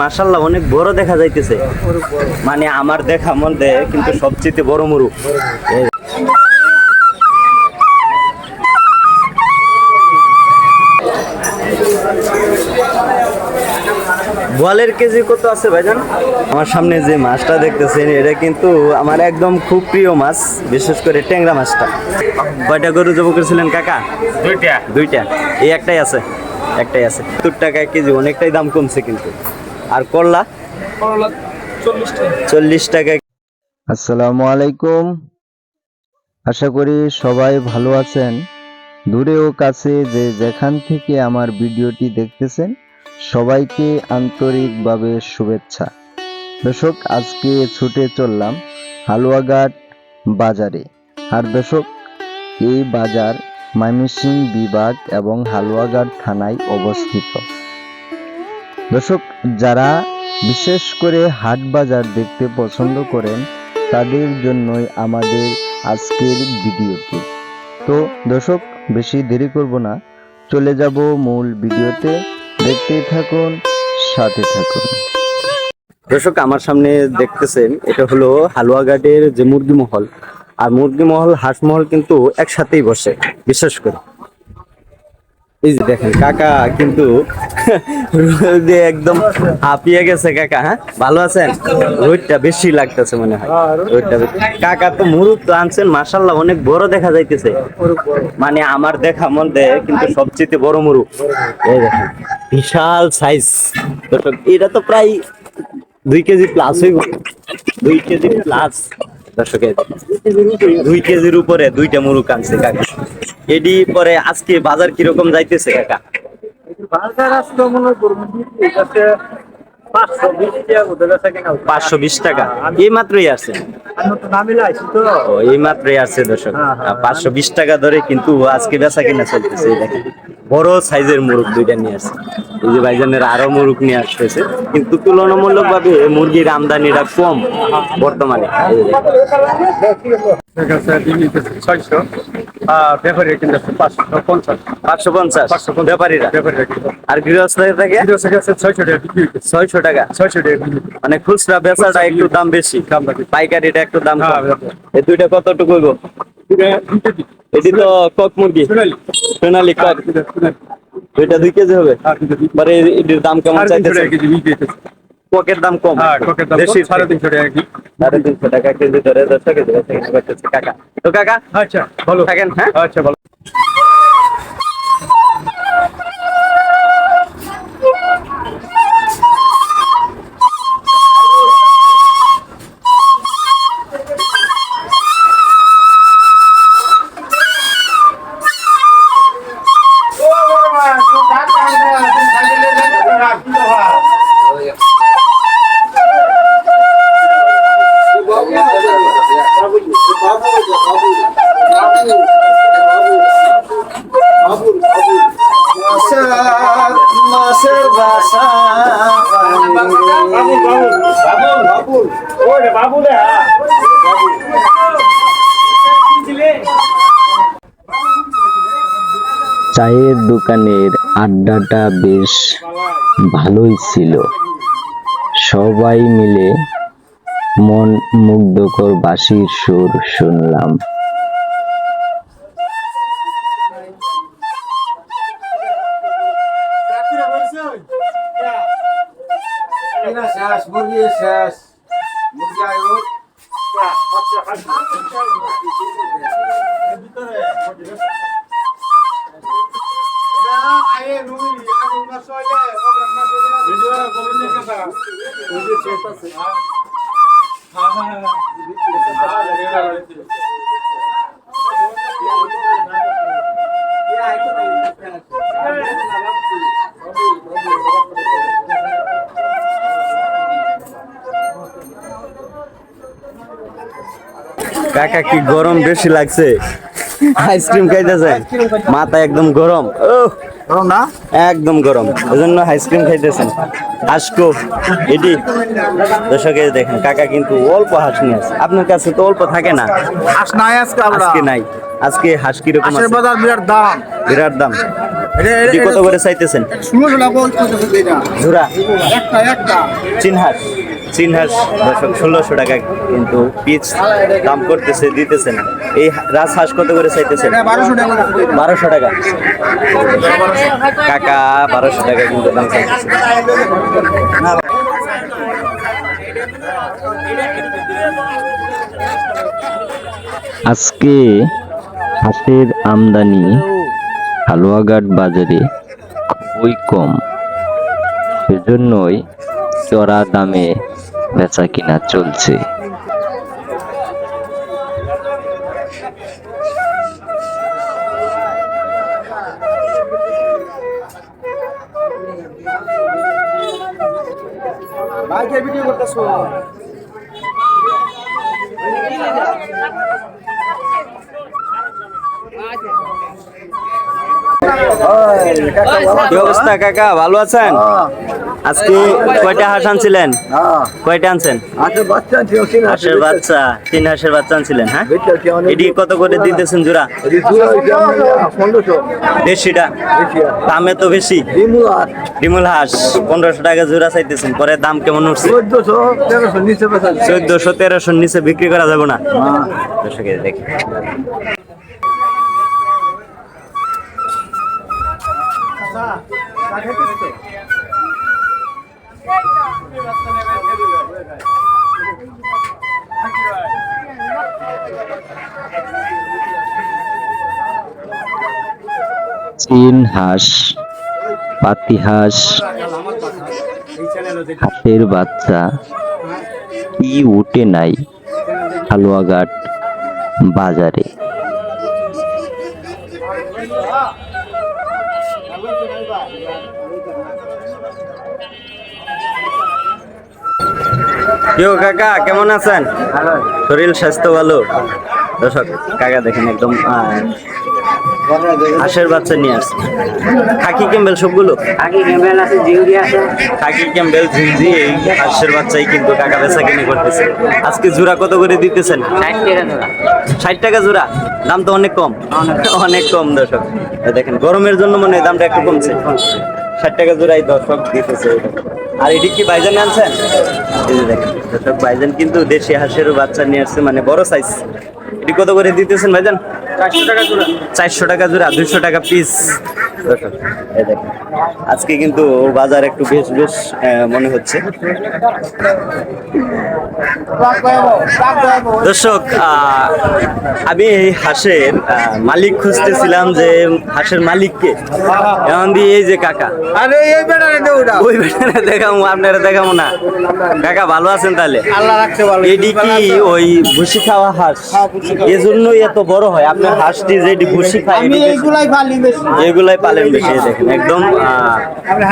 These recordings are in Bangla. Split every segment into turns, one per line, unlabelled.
মাশাল্লাহ অনেক বড় দেখা যাইতেছে। মানে আমার দেখা মধ্যে কিন্তু সবচেয়ে বড় মুরু। বোয়ালের কেজি কত আছে ভাইজান? আমার সামনে যে মাছটা দেখতেছেন এটা কিন্তু আমার একদম খুব প্রিয় মাছ বিশেষ করে ট্যাংরা মাছটা। কয়টা গরু জব করেছিলেন কাকা?
দুইটা।
দুইটা। এই একটাই আছে একটাই আছে। সত্তর টাকা কেজি অনেকটাই দাম কমছে কিন্তু। আর করলা? চল্লিশ টাকা
আসসালামু আলাইকুম। আশা করি সবাই ভালো আছেন। দূরে ও কাছে যে যেখান থেকে আমার ভিডিওটি দেখতেছেন সবাইকে আন্তরিকভাবে শুভেচ্ছা। দর্শক আজকে ছুটে চললাম হালুয়াঘাট বাজারে। আর দর্শক এই বাজার ময়মনসিংহ বিভাগ এবং হালুয়াঘাট থানায় অবস্থিত। দর্শক, যারা বিশেষ করে হাট বাজার দেখতে পছন্দ করেন, তাদের জন্যই আমাদের আজকের ভিডিওটি। তো দর্শক, বেশি দেরি করব না। চলে যাব মূল ভিডিওতে। দেখতেই থাকুন, সাথে থাকুন।
দর্শক, আমার সামনে দেখতেছেন, এটা হলো হালুয়াঘাটের যে মুরগি মহল। আর মুরগি মহল, হাঁস মহল কিন্তু একসাথেই বসে, বিশেষ করে। এই যে দেখেন কাকা কিন্তু রোদে একদম হাঁপিয়ে গেছে কাকা হ্যাঁ? ভালো আছেন? রোদটা বেশি লাগতেছে মনে হয়। রোদটা কাকা তো মুরুগ তো আনছেন মাসাল্লাহ অনেক বড় দেখা যাইতেছে। মানে আমার দেখা মধ্যে কিন্তু সবচেয়ে বড় মুরুগ এই দেখেন বিশাল সাইজ এটা তো প্রায় দুই কেজি প্লাস হইব। দুই কেজি প্লাস দুই কেজির উপরে দুইটা মুরুগ আনছে কাকা। এডি পরে আজকে বাজার কীরকম যাইতেছে কাকা?
বাজার আসতো মনে করব পাঁচশো বিশ টাকা
এই মাত্রই আছে? ও এই মাত্রই আছে দর্শক।
হ্যাঁ, হ্যাঁ,
পাঁচশো বিশ টাকা ধরে কিন্তু আজকে বেচা কিনা চলতেছে দেখেন। বড় সাইজের মুরগ দুইটা নিয়ে আসছে। এই যে ভাইজানের আরও মুরগ নিয়ে আসতেছে। কিন্তু তুলনামূলক ভাবে মুরগির আমদানিটা কম বর্তমানে।
ছয়শো ব্যাপারে পাঁচশো পঞ্চাশ।
পাঁচশো পঞ্চাশ
পাঁচশো পঞ্চাশ
ব্যাপারীরা?
ব্যাপারে কিনতে
আর গৃহস্থ থেকে
ছয়শো টাকা বিক্রি
ছয়শো টাকা?
ছয়শো টাকা
মানে খুচরা বেচাটা একটু দাম বেশি। পাইকারিটা একটু দাম
হ্যাঁ,
এই দুইটা কতটুকু। এটি তো কক মুরগি।
সোনালি।
কক
সোনালি।
দুই কেজি হবে?
দিই।
এটির দাম কেমন চাইতেছে
টাকা কেজি
কোকের দাম কম?
হ্যাঁ,
দেশি
সাড়ে তিনশো টাকা।
সাড়ে তিনশো টাকা কেজি ধরে দশ বেচা কাকা। তো কাকা
আচ্ছা ভালো।
থাকেন হ্যাঁ?
আচ্ছা ভালো।
চায়ের দোকানের আড্ডাটা বেশ ভালোই ছিল। সবাই মিলে মন মুগ্ধকর বাঁশির সুর শুনলাম।
শেষ শেষ।
কাকা কি গরম বেশি লাগছে? আইসক্রিম খাইতেছেন মাথা একদম গরম। ও
না?
একদম গরম। এজন্য আইসক্রিম খাইতেছেন। হাসকো এটি দর্শকে দেখেন কাকা কিন্তু অল্প হাঁস নিয়ে আছে আপনার কাছে তো অল্প থাকে না?
আস নাই আজকে
আজকে নাই। আজকে হাঁস কীরকম আছে?
বাজার বিরাট দাম।
বিরাট দাম। কত করে চাইতেছেন। জোড়া
একটা একটা।
চীন হাঁস চীন হাঁস দর্শক ষোলোশো টাকা কিন্তু পিচ দাম করতেছে দিতেছে না। এই রাজ হাঁস কত করে চাইতেছে
এটা বারোশো টাকা।
বারোশো টাকা। কাকা বারোশো টাকা কিন্তু দাম চাইতেছে।
আজকে হাঁসের আমদানি হালুয়াঘাট বাজারে খুবই কম। সেজন্যই চড়া দামে বেচা কিনা চলছে।
বাইকের ভিডিও করতেছো?
কি অবস্থা কাকা? ভালো আছেন? আজকে কয়টা হাঁস আনছিলেন? কয়টা আনছেন?
আচ্ছা
হাঁসের বাচ্চা তিন হাঁসের বাচ্চা আনছিলেন হ্যাঁ? এটি কত করে দিতেছেন জোড়া? দেড়শিটা দামে তো বেশি। ডিমুল হাঁস। পনেরোশো টাকা জোড়া চাইতেছেন পরে দাম কেমন উঠছে?
চোদ্দশো তেরোশো নিচে
তেরোশোর নিচে বিক্রি করা যাবে না? দেখি।
চীন হাঁস পাতি হাঁস হাঁসের বাচ্চা কি উঠে নাই হালুয়াঘাট বাজারে।
কেউ কাকা কেমন আছেন? শরীর স্বাস্থ্য ভালো? দর্শক কাকা দেখেন একদম হাঁসের বাচ্চা নিয়ে আসছে। খাকি ক্যাম্বেল সবগুলো?
আছে আছে।
খাকি ক্যাম্বেল এই হাঁসের বাচ্চাই কিন্তু কাকা বেচা কিনে করতেছে। আজকে জোড়া কত করে দিতেছেন?
ষাট টাকা
ষাট টাকা জোড়া? দাম তো অনেক কম। অনেক কম। দর্শক। দেখেন গরমের জন্য মনে হয় দামটা একটু কমছে। ষাট টাকা জোড়াই দর্শক দিতেছে। আর এটি কি বাইজান আনছেন? এই যে দেখেন দর্শক বাইজান কিন্তু দেশি হাঁসেরও বাচ্চা নিয়ে আসছে মানে বড় সাইজ এটি কত করে দিতেছেন ভাইজান? চারশো টাকা জোড়া। চারশো টাকা জোড়া দুইশো টাকা পিস এই দেখেন। আজকে কিন্তু বাজার একটু বেশ বেশ মনে হচ্ছে। দর্শক আমি এই হাঁসের মালিক খুঁজতেছিলাম যে হাঁসের মালিককে এমন দিয়ে এই যে কাকা।
আরে এই বেড়ারে দে ওটা
ওই বেটারে দেখাবো আপনারা দেখাবো না। কাকা ভালো আছেন তাহলে?
আল্লাহ রাখছে ভালো।
এটি কি ওই ভুসি খাওয়া হাঁস? এজন্যই এত বড় হয়। আপনার হাঁসটি যেটি ভুসি খায়
আমি এইগুলাই পালি বেশি।
এগুলাই পালেন বেশি দেখেন একদম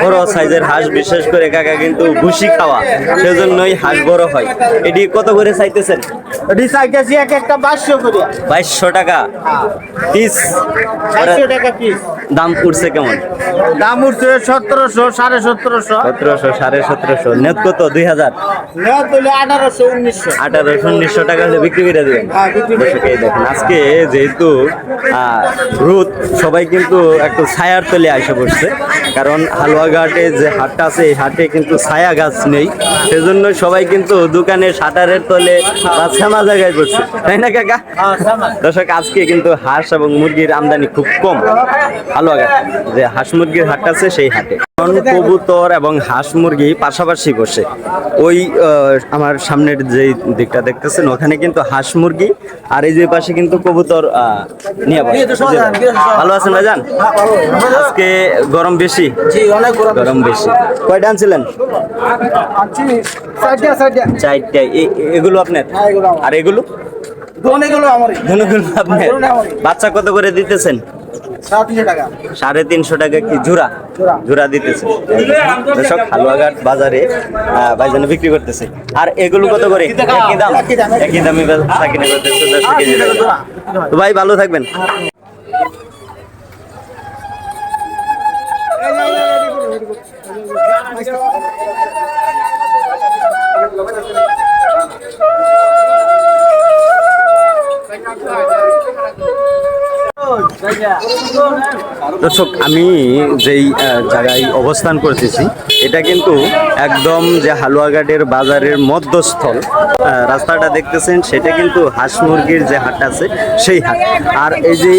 বড় সাইজের হাঁস বিশেষ করে কাকা কিন্তু ভুসি খাওয়া সেজন্যই হাঁস বড় হয়। এটি কত করে চাইতেছেন?
রিসাইকেছি এক একটা বাইশশো করে।
বাইশশো টাকা পিস
টাকা পিস
দাম উঠছে কেমন?
দাম উঠছে সতেরোশো সাড়ে সতেরোশো।
সতেরোশো সাড়ে সতেরোশো। নেট কত? দুই হাজার?
আঠারোশো উনিশশো।
আঠারোশো উনিশশো টাকা হলে বিক্রি করে দেবেন।
হ্যাঁ,
দেখেন আজকে যেহেতু রোদ সবাই কিন্তু একটু ছায়ার তলে আসে পড়ছে। কারণ হালুয়াঘাটে যে হাটটা আছে, এই হাটে কিন্তু ছায়া গাছ নেই। সেজন্য সবাই কিন্তু দোকানে শাটারের তলে বা শ্যামা জায়গায় পড়ছে। তাই না, কাকা? দর্শক, আজকে কিন্তু হাঁস এবং মুরগির আমদানি খুব কম। হালুয়াঘাট যে হাঁস মুরগির হাটটা আছে, সেই হাটে। কবুতর এবং হাঁস মুরগি পাশাপাশি বসে। ওই আমার সামনের যে দিকটা দেখতেছেন ওখানে কিন্তু হাঁস মুরগি আর এই যে পাশে কিন্তু কবুতর নিয়ে বসে। ভালো আছেন ভাইজান? আজকে গরম বেশি?
গরম
বেশি। কয়টা আনছিলেন? চারটা এগুলো আপনার?
হ্যাঁ।
আর এগুলো?
অনেকগুলো আমার
ধনুগুলো আপনার? বাচ্চা কত করে দিতেছেন?
সাড়ে তিনশো টাকা।
কি জুরা
জুড়া
দিতেছে। হালুয়া হালুয়াঘাট বাজারে আহ, ভাইজানে বিক্রি করতেছে। আর এগুলো কত করে? একই দাম।
একই দামি।
বেচা করতেছে তো ভাই ভালো থাকবেন। দর্শক, আমি যেই জায়গায় অবস্থান করতেছি, এটা কিন্তু একদম যে হালুয়াঘাটের বাজারের মধ্যস্থল রাস্তাটা দেখতেছেন, সেটা কিন্তু হাঁস মুরগির যে হাট আছে, সেই হাট। আর এই যে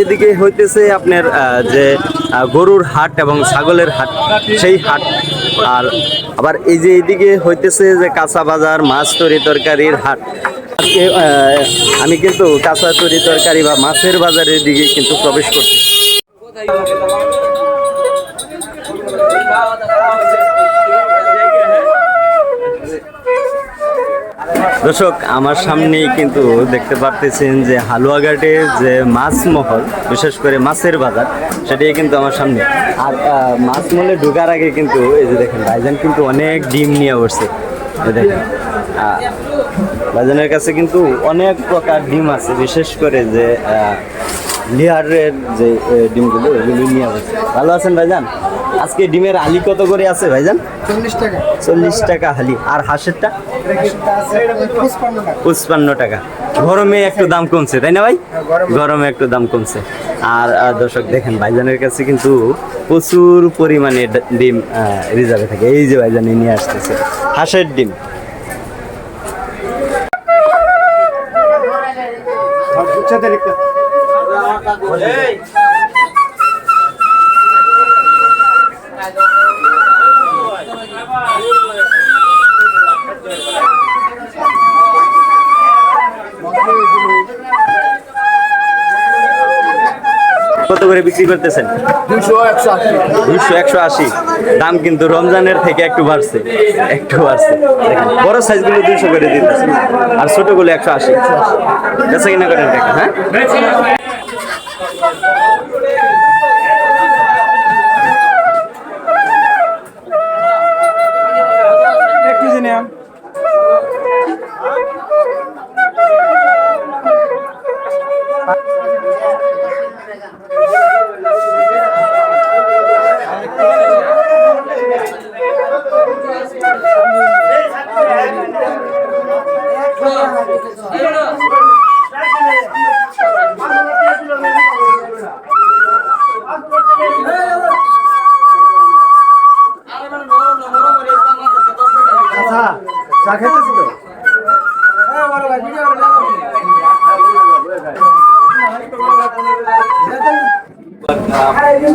এদিকে হইতেছে আপনার যে গরুর হাট এবং ছাগলের হাট, সেই হাট। আর আবার এই যে এইদিকে হইতেছে যে কাঁচা বাজার, মাছ তরি তরকারির হাট আমি কিন্তু কাঁচা তরি তরকারি বা মাছের বাজারের দিকে কিন্তু প্রবেশ করছি। দর্শক, আমার সামনেই কিন্তু দেখতে পারতেছেন যে হালুয়াঘাটের যে মাছ মহল, বিশেষ করে মাছের বাজার, সেটাই কিন্তু আমার সামনে। আর মাছ মহলে ঢোকার আগে কিন্তু এই যে দেখেন, ভাইজান কিন্তু অনেক ডিম নিয়ে বসছে। দেখেন। ভাইজানের কাছে কিন্তু অনেক প্রকার ডিম আছে, বিশেষ করে যে লিহারের যে ডিমগুলো ওইগুলো নিয়ে ভালো আছেন ভাইজান? আজকে ডিমের আলি কত করে আছে ভাইজান?
চল্লিশ টাকা।
চল্লিশ টাকা হালি। আর হাঁসেরটা?
পঁচপান্ন টাকা।
টাকা। গরমে একটু দাম কমছে তাই না ভাই? গরমে। একটু দাম কমছে। আর দর্শক দেখেন ভাইজানের কাছে কিন্তু প্রচুর পরিমাণে ডিম রিজার্ভে থাকে। এই যে ভাইজান নিয়ে আসতেছে। হাঁসের ডিম। কত করে বিক্রি করতেছেন?
দুশো একশো আশি।
দাম কিন্তু রমজানের থেকে একটু বাড়ছে একটু বাড়ছে। বড় সাইজগুলো দুশো করে দিতেছে আর ছোটগুলো একশো আশি। বেচা কিনা করেন হ্যাঁ?
চা খেতেছি তো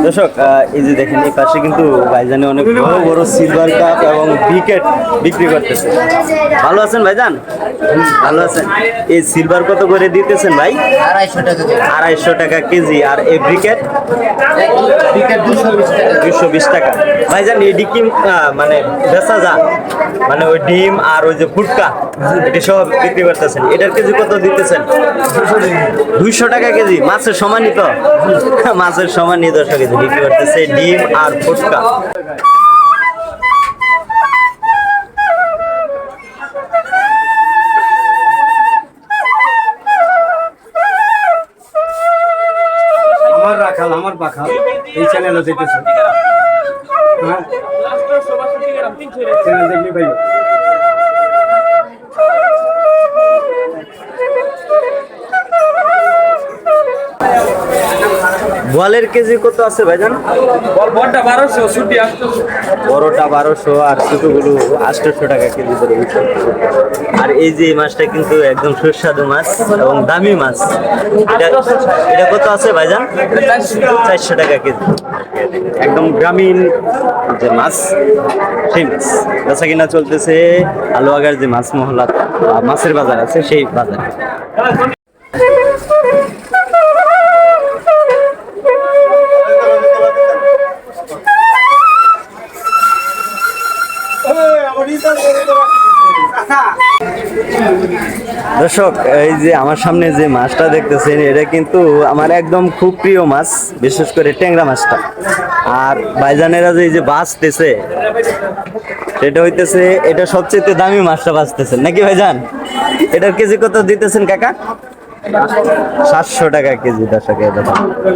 দর্শক এই যে দেখেন এই পাশে কিন্তু ভাইজানে অনেক বড় বড় সিলভার কাপ এবং বিকেট বিক্রি করতেছে। ভালো আছেন ভাইজান? ভালো আছেন। এই সিলভার কত করে দিতেছেন ভাই?
আড়াইশো টাকা
আড়াইশো টাকা কেজি। আর এই ব্রিকেট
দুশো বিশ টাকা।
দুশো বিশ টাকা। ভাইজান এই ডিম মানে বেচা যা। মানে ওই ডিম আর ওই যে ফুটকা। এটি সব বিক্রি করতেছেন। এটার কেজি কত দিতেছেন? দুইশো টাকা কেজি। মাছের সমানই তো। মাছের সমানই দশ কেজি বিক্রি করতেছে ডিম আর ফুটকা
আমার রাখাল আমার এই চ্যানেলে যেতেছে। হ্যাঁ? চ্যানেল দেখলি ভাই?
বোয়ালের কেজি কত আছে ভাইজান?
বলটা বারোশো ছুটি
বড়টা বারোশো আর ছোটগুলো আটশোশো টাকা কেজি করে আর এই যে মাছটা কিন্তু একদম সুস্বাদু মাছ এবং দামি মাছ। এটা এটা কত আছে ভাইজান? চারশো টাকা কেজি। একদম গ্রামীণ যে মাছ সেই মাছ। বেচা কিনা চলতেছে আলুয়াগার যে মাছ মহল্লা আহ, মাছের বাজার আছে সেই বাজারে। দর্শক, এই যে আমার সামনে যে মাছটা দেখতেছেন, এটা কিন্তু আমার একদম খুব প্রিয় মাছ, বিশেষ করে ট্যাংরা মাছটা। আর বাইজানেরা যে এই যে বাঁচতেছে এটা হইতেছে, এটা সবচেয়ে দামি মাছটা বাঁচতেছেন। নাকি ভাইজান? এটার কেজি কত দিতেছেন কাকা? সাতশো টাকা কেজি দর্শক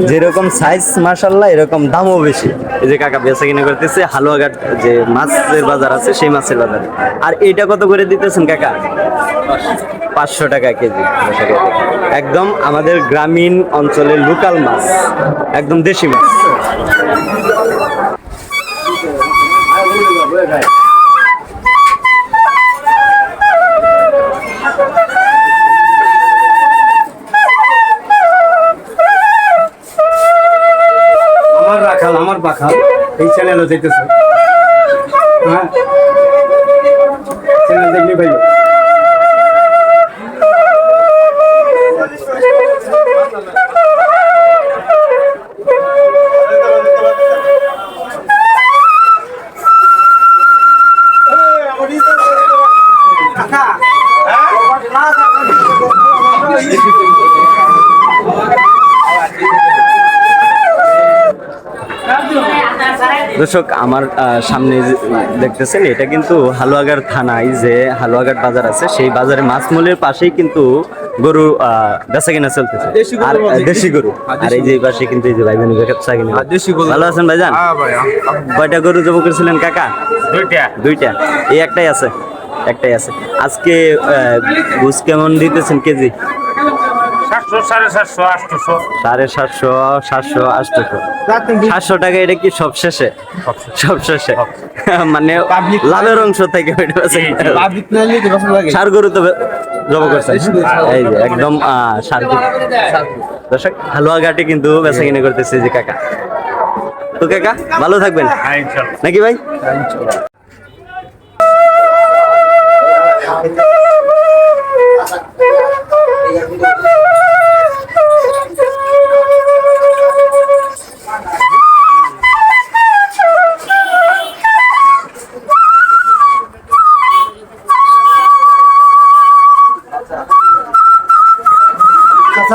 যেরকম সাইজ মাসাল্লাহ এরকম দামও বেশি। এই যে কাকা বেচা কিনে করতেছে, হালুয়াঘাট যে মাছের বাজার আছে, সেই মাছের বাজার। আর এইটা কত করে দিতেছেন কাকা? পাঁচশো টাকা কেজি। একদম আমাদের গ্রামীণ অঞ্চলের লোকাল মাছ, একদম দেশি মাছ।
রাখাল আমার বাখাল এই চ্যানেলও যেতেছে হ্যাঁ? চ্যানেল দেখলি ভাই।
দর্শক আমার সামনে দেখতেছেন এটা কিন্তু হালুয়াঘাট থানায় যে হালুয়াঘাট বাজার আছে সেই বাজারে মাছমূলের পাশেই কিন্তু গরু বেচা কিনা চলতেছে। আর দেশি গরু আর এই যে পাশে কিন্তু এই যে ভাই বোন বেচা কিনা ভালো আছেন ভাইজান? কয়টা গরু জব করেছিলেন কাকা?
দুইটা।
দুইটা। এই একটাই আছে একটাই আছে। আজকে বুঝ কেমন দিতেছেন কেজি?
সাতশো সাড়ে সাতশো
সাড়ে সাতশো সাতশো আটশো। সাতশো টাকা এটা কি সব শেষে? সব শেষে। মানে লাভের অংশ থেকে সার গরু তো জব করছে। এই যে একদম সার দর্শক হালুয়া ঘাটে কিন্তু বেচা কিনে করতেছে যে কাকা। তো কাকা ভালো থাকবেন। নাকি ভাই?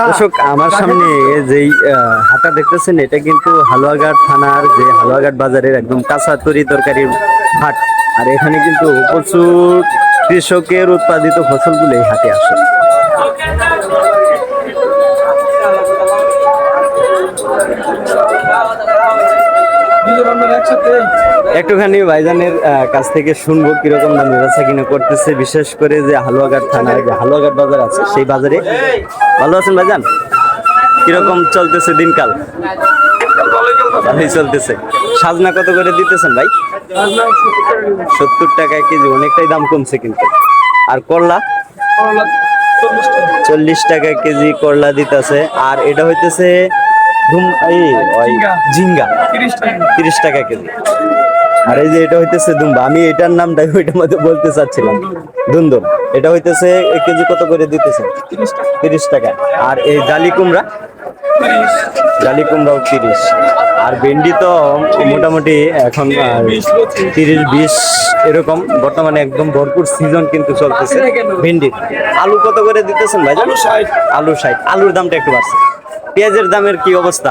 দর্শক আমার সামনে যেই আহ, হাটা দেখতেছেন এটা কিন্তু হালুয়াঘাট থানার যে হালুয়াঘাট বাজারের একদম কাঁচা তরি তরকারির হাট। আর এখানে কিন্তু প্রচুর কৃষকের উৎপাদিত ফসলগুলো এই হাটে আসে। একটুখানি ভাইজানের কাছ থেকে শুনব কীরকম দাম ব্যবসা কিনা করতেছে বিশেষ করে যে হালুয়াঘাট থানার যে হালুয়াঘাট বাজার আছে সেই বাজারে। ভালো আছেন ভাইজান? কীরকম চলতেছে দিনকাল? ভালোই চলতেছে। সাজনা কত করে দিতেছেন ভাই? সত্তর টাকা কেজি অনেকটাই দাম কমছে কিন্তু। আর করলা? চল্লিশ টাকা কেজি করলা দিতেছে। আর এটা হইতেছে ঝিঙ্গা। তিরিশ টাকা কেজি। আর এই যে এটা হইতেছে দুম্বা। আমি এটার নামটা ওইটার মধ্যে বলতে চাচ্ছিলাম। দুন্দুম এটা হইতেছে এক কেজি কত করে দিতেছে? তিরিশ টাকা। আর এই জালি কুমড়া? জালি কুমড়াও তিরিশ। আর ভেন্ডি তো মোটামুটি এখন তিরিশ বিশ এরকম। বর্তমানে একদম ভরপুর সিজন কিন্তু চলতেছে ভেন্ডি। আলু কত করে দিতেছেন ভাই আলু ষাট। আলু ষাট। আলুর দামটা একটু বাড়ছে। পেঁয়াজের দামের কি অবস্থা?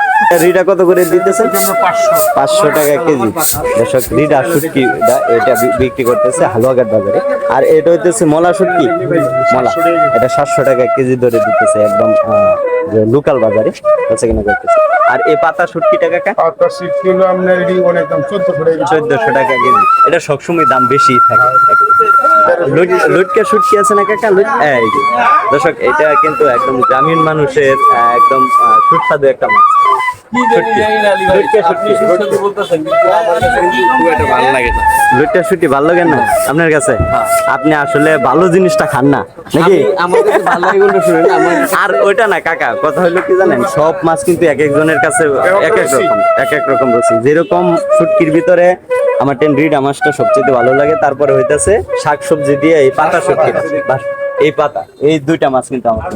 রিটা কত করে দিতেছেন? পাঁচশো। টাকা কেজি। দর্শক রিটা শুটকি এটা বিক্রি করতেছে হালুয়াঘাট বাজারে। আর এটা হইতেছে মলা শুটকি মলা। এটা সাতশো টাকা কেজি ধরে দিতেছে একদম লোকাল বাজারে। কিনা করতেছে। আর এই পাতা শুটকি টাকা
পাতা শীত কিলো আপনার এটি অনেক দাম চোদ্দশো টাকা
চোদ্দশো টাকা কেজি। এটা সবসময় দাম বেশি থাকে। লুটকা শুটকি আছে না কাকা? দর্শক এটা কিন্তু একদম গ্রামীণ মানুষের আহ, একদম সুস্বাদু একটা মাছ। ভালো লাগে না। আপনার কাছে? আপনি আসলে ভালো জিনিসটা খান না নাকি? আর ওইটা না কাকা কথা হলো কি জানেন? সব মাছ কিন্তু এক একজনের কাছে এক এক রকম এক এক রকম রুচি যেরকম শুটকির ভিতরে আমার টেন রিড মাছটা সবচেয়ে ভালো লাগে তারপরে হইতাছে শাক সবজি দিয়ে এই পাতা বাস এই পাতা এই দুইটা মাছ কিন্তু আমার।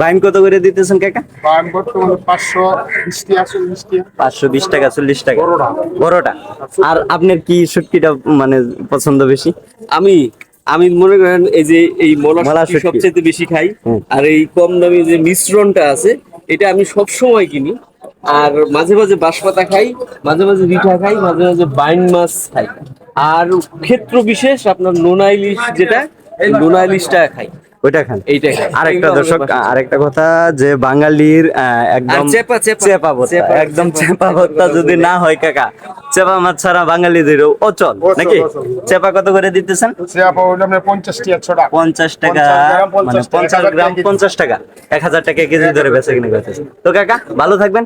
বাইন কত করে দিতেছেন কাকা?
পান বর্তমানে পাঁচশো বিশটি আছে বিশটি
পাঁচশো বিশ টাকা চল্লিশ টাকা।
বড়টা।
বড়টা? আর আপনার কি শুটকিটা মানে পছন্দ বেশি?
আমি আমি মনে করেন এই যে এই মলা। সবচেয়ে বেশি খাই আর এই কম দামি যে মিশ্রণটা আছে এটা আমি সব সময় কিনি। আর মাঝে মাঝে বাঁশপাতা খাই মাঝে মাঝে রিঠা খাই মাঝে মাঝে বাইন মাছ খাই। আর ক্ষেত্র বিশেষ আপনার নোনা ইলিশ যেটা নোনা ইলিশটা খাই।
ওইটা খান।
এইটা খাই।
আরেকটা দর্শক আরেকটা কথা যে বাঙালির একদম
চেপা, চেপা।
চেপা ভর্তা একদম
চেপা।
চেপা ভর্তা যদি না হয় কাকা চেপা মাছ ছাড়া বাঙালিদের অচল নাকি? চেপা কত করে দিতেছেন?
আপা হইল আপনার পঞ্চাশটি একশো টাকা।
পঞ্চাশ টাকা
50 গ্রাম, 50
মানে
টাকা,
পঞ্চাশ
1000
গ্রাম
টাকা কেজি।
পঞ্চাশ টাকা। এক হাজার টাকা কেজি ধরে বেচে কিনে করতেছে তো কাকা ভালো থাকবেন।